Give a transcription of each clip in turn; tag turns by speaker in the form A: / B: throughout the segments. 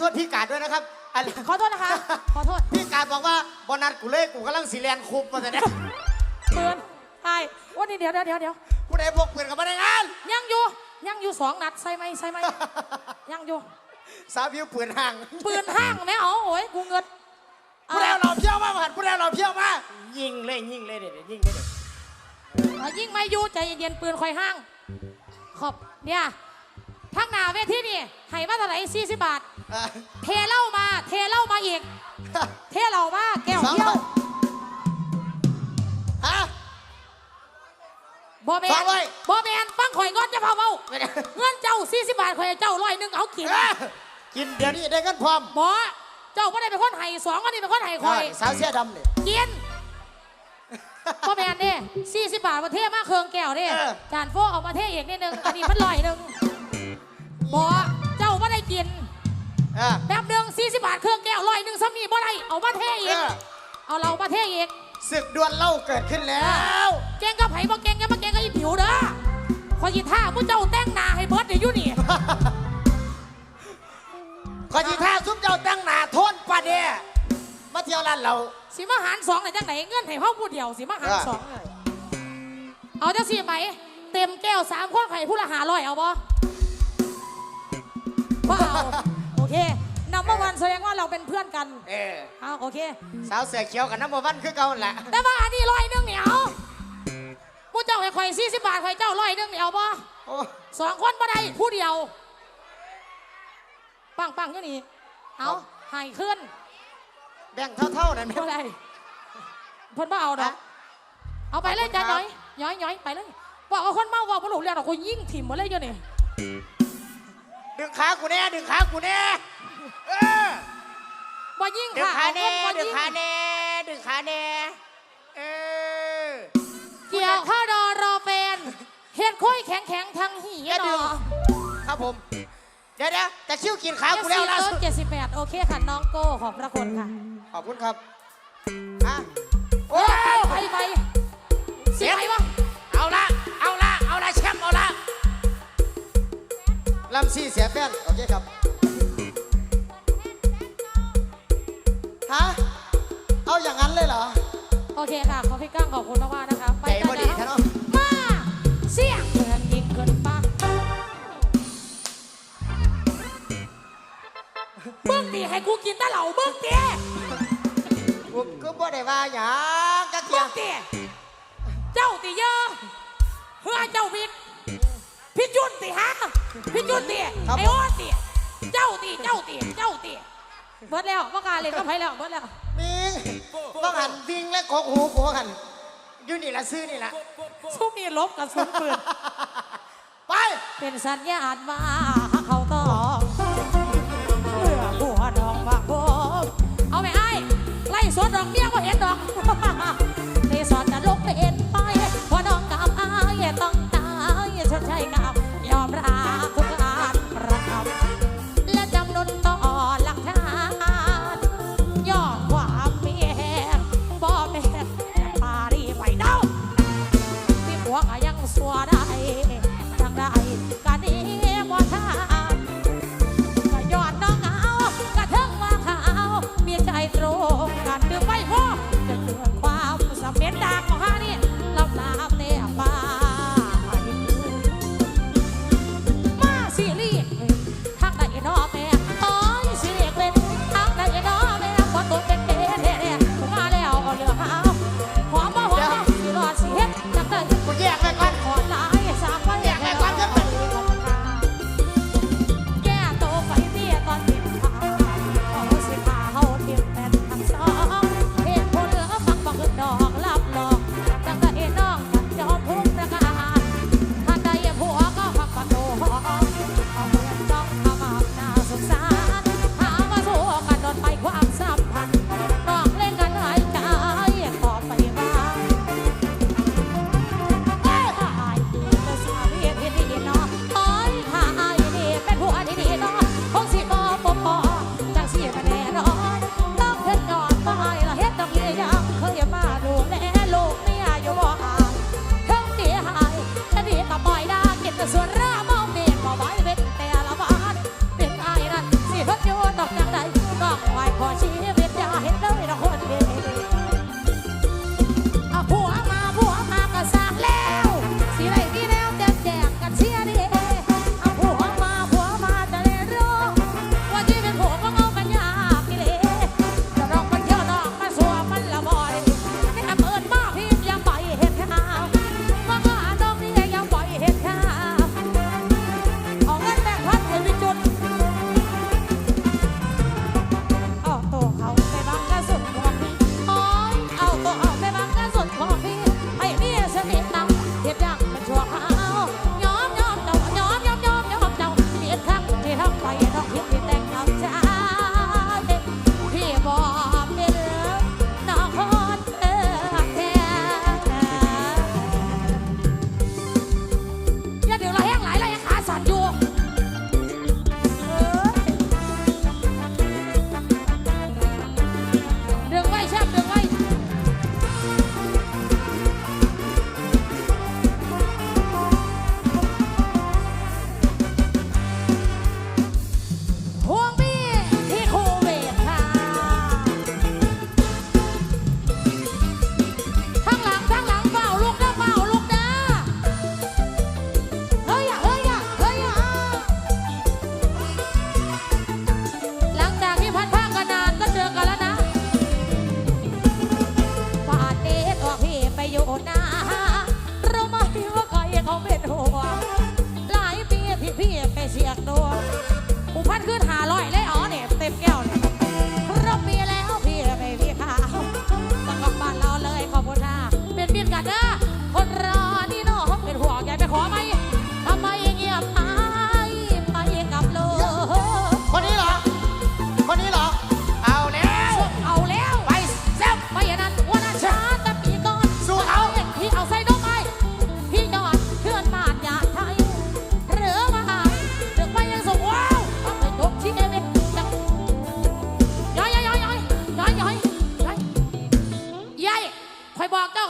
A: โทษพี่กาดด้วยนะครับอัน
B: ขอโทษนะคะ ขอโทษ
A: พี่กาดบอกว่าบอนัดกูเลยกูกำลังสีแลนคุบมาแต่เนี่ย
B: ปืนไอ้วันนี้เดี๋ยวเดี๋ยวเดี๋ยวเดี๋ยว
A: ผู้ใดพกปืนกับมาได้งาน
B: ยังอยู่ยังอยู่สองนัดใส่ไหมใส่ไหมยังอยู่
A: สาวบิวปืนห่าง
B: ปืนห้างแม่เอาโอ้ยกูเงิน
A: ผู้ใดเอาเราเพี้ยวมาผ่านผู้ใดเอาเราเพี้ยวมายิงเลยยิงเลยเด็ดยิงเลยเด็ด
B: เอายิ่งไม่อยู่ใจเย็นๆปืนคอยห้างขอบเนี่ยทั้งหนาเวทีนี่ให้มาเท่าไหร่สี่สิบบาท
A: อะ
B: เทเหล้ามา เทเหล้ามาอีก เทเหล้ามาแก้ว
A: สอง
B: เที่ย
A: ร้
B: ว
A: อยฮะ
B: บอแม
A: สอนงร้อย
B: บอแมนฟังข่อยก่อนจะเผาเบา
A: ไม่ได้
B: เงินเจ้าสี่สิบบาทข่อยให้เจ้าร้อยหนึ่งเอากิน
A: เอ้ยกินเดี๋ยวนี้ได้กันพร้อม
B: บอเจ้าก็ได้เป็นคนไห้สองก็ได้เป็นคนไห้ข่อย
A: สาวเสื้อดำเนี่ย
B: กินบอแมนเด้สี่สิบบาทมาเทมาเครื่องแก้วเด้
A: เออ
B: จานโฟเอามาเทอีกนิดนึงอันนี้มันลอยหนึ่งบอเจ้าไม่ได้กิน
A: อะ
B: แป๊บเดียวสี่สิบบาทเครื่องแก้วร้อยหนึ่งซ้ำนี่บ่ได้เอามาเทอีก
A: เออ
B: เอาเรามาเทอีก
A: ศึกดวลเล่าเกิดขึ้นแล้ว
B: เก่งกับไผ่บ่เก่งยังมาเก่งกับอีผิวเด้อขอยีท่าผู้เจ้าแต่งหน้าให้เบิร์ดเดี๋ยวอยู่นี่
A: ขอจีท่าซุปเจ้าตั้งหนาโทนปะเดียมาเที่ยวร้านเรา
B: สิมาหารสองไหนจังไหนเงื่อนให้เฮาผู้เดียวสิมาหาร
A: เออ
B: สองเลยเอาจังสี่ไหม เต็มแก้วสามคนไข่ผู้ละหาร้อยเอาบ่บ่เอาโอ เคนำมาวันแสดงว่าเราเป็นเพื่อนกัน
A: เออ
B: เอาโอเค
A: สาวเสือเขียวกับน้ำมันวันคือเก่าหั่นแหละ
B: แต่ว่าอันนี้ร้อยหนึงเนี่ยเอาผู้เจ้าให้ข่อยสี่สิบบาทข่อยเจ้าร้อยหนึงเนี่ยเอาบ่
A: โอ้
B: สองคนบ่ได้ผู้เดียว ปังปังๆอยู่นี่เอาใหายขึ้น
A: แบ่งเท่าๆนั่นไหม
B: บ่ได้เพิ่นบ่เอาดอก
A: ฮะ
B: เอาไปเลย
A: ขอบคุณ
B: จ้า
A: ครับ
B: น้อยย้อยย้อยไปเลยว่าเอาคนเมาว่าบ่รู้เรื่องดอกกูยิ่งถิ่มหมดเลยอยู่นี่
A: ดึงขากูแน่ดึงขากูแน่เออ
B: บ่ยิ่ง
A: ดึง
B: ค่ะ
A: ขา
B: เอา
A: แน่
B: คนบ่
A: ดึง
B: ยิ่ง
A: ขาแน่ดึงขาแน่เออ
B: เกี่ยวข้าวดอรอแฟนเฮ็ดค่อยแข็งแข็งๆทางหี
A: อย่า
B: ด
A: ดึ
B: อง
A: ครับผมเดี๋ยวเดี๋ยวแต่คิ้วกินขา
B: เอฟ
A: กู
B: ซี
A: แล้วล่า
B: เอิ
A: สุ
B: ร์
A: ด
B: เจ็ดสิบแปดโอเคค่ะน้องโก้ขอบพระคุณค่ะ
A: ขอบคุณครับอะ
B: โอ้ ไปไปเสียไปวะ
A: ลำซี่เสียแป้นโอเคครับฮะเอาอย่างนั้นเลยเหรอ
B: โอเคค่ะ ขอพี่ก้างขอบคุณมากๆนะคะไป
A: ใจ
B: กัน
A: พอดี
B: นะ
A: ท่าน
B: คะ
A: เนาะ
B: มาเสียงเหมือนยิงเกินปังเบิ้งตีให้กูกินแตะเหล่าเบิ้งตี
A: กูก็บ่ได้ว่าหยังกะเกี
B: เบิ้
A: ย
B: งตีเจ้าตีเยอะเพื่อเจ้าวิกพี่ จุนตีฮะพี่จุนตีไอ้โอ้ตีเจ้าตีเจ้าตีเจ้าตีเบิดแล้วว่าการเล่นก็ไปแล้วเบิดแล้ว
A: มิงต้องหันวิ่งและกกหูกูหันอยู่นี่ละซื้อนี่ละ
B: ซุ่มนี่ลบกับซุ่มปืน
A: ไป
B: เป็นสัญญาณว่าเขาต้องเมื่อหัวดอกบางพบเอาไหมไอ้ไล่สวนดอกเบี้ยก็เห็นดอก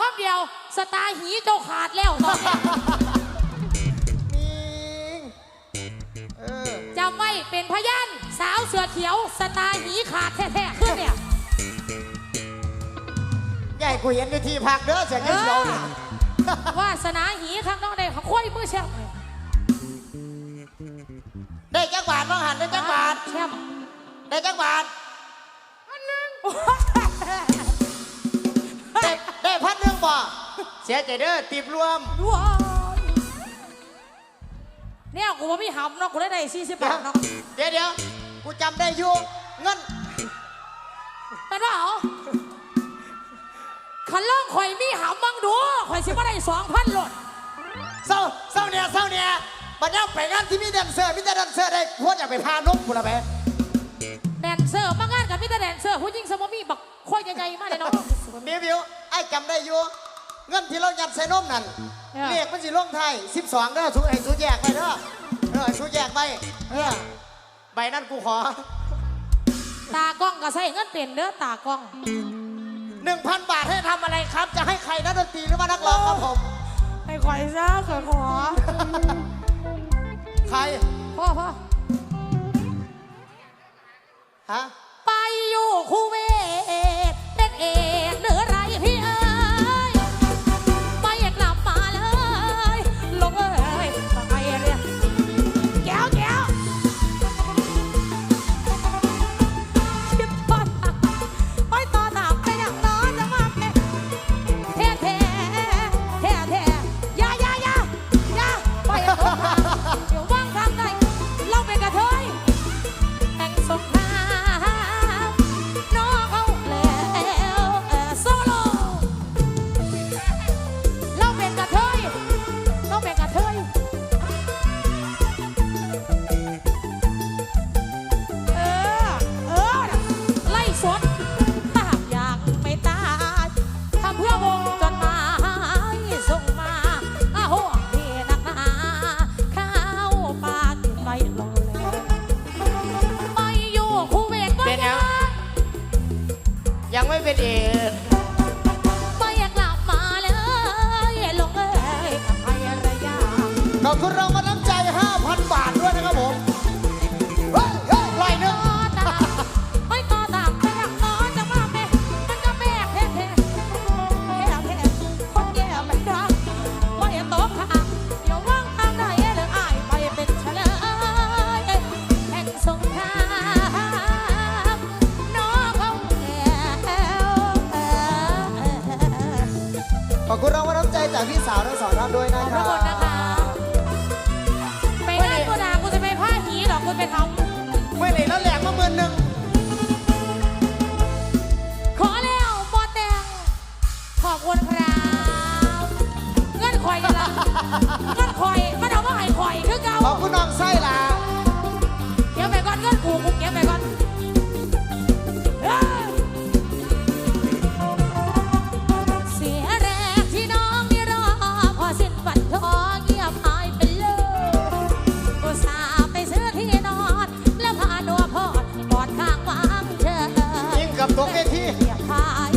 B: คำเดียว สตาร์หีเจ้าขาดแล้วตอนนี้
A: มิงเออ
B: จำไว้เป็นพยานสาวเสือเขียว สตาร์หีขาดแท้ๆขึ้นเนี่ย
A: ใหญ่กูเห็นอยู่ที่พักเด้อเสียง
B: เอ
A: เขียว
B: อ
A: นี่
B: วาสนาหีข้างนอกได้เขาค่อยมือแชมป์
A: ได้จักบาทบ้างหันได้จักบาท
B: แชมป์
A: ได้จักบาทได้ สียใจเด้อติบรวม
B: ว้าวเนี่ยกูว่ามีหำเนาะกูได้ได้สี่สิบบาทเนาะ
A: เดี๋ยวเดี๋ยวกูจำได้อยู่เงิน
B: เป็นว่าเหรอขันล่องข่อยมีหำบ้างดูข่อยสิมาได้สองพันหลด
A: เศร้าเศร้าเนี่ยเศร้าเนี่ยบัดนี้ไปงานที่มีแดนเซอร์มีแต่แดนเซอร์ได้พวกอยากไปพานกกูละไป
B: แดนเซอร์มางานกับมิตรแดนเซอร์ผู้หญิงสมมีบักค่อยใหญ่ๆมากเลยเนาะ
A: บิวบิวไอ้จำได้อยู่ เงินที่เรายัดใส่นมนั่น
B: เนี่ย
A: เรียกมันสิลงไทย12เด้อสูไอ้สูแยกไปเด้อเออสูแยกไปเออใบนั้นกูขอ
B: ตากล้องก็ใส่เงินเปลี่ยนเด้อตากล้อง
A: 1,000 บาทให้ทำอะไรครับ จะให้ใครนักดนตรีหรือว่านักร้องครับผม
B: ให้ข่อยซะข่อยขอ
A: ใคร
B: พ่อพ่อ
A: ฮะ
B: ไปอยู่คูเว ขอบคุณน้องไส้ละเก็บไปก่อนเงินกูกูเก็บไปก่อนเสียแรงที่น้องไม่รอพอสิ้นวันทอ
A: งเงี
B: ยบ
A: หายไปเลย
B: ก็สาไปซื้อที่นอน แล้ว
A: พาหนัว
B: พอดกอ
A: ดข้าง
B: วางเธอยิงกับตกเอที เงี
A: ยบหาย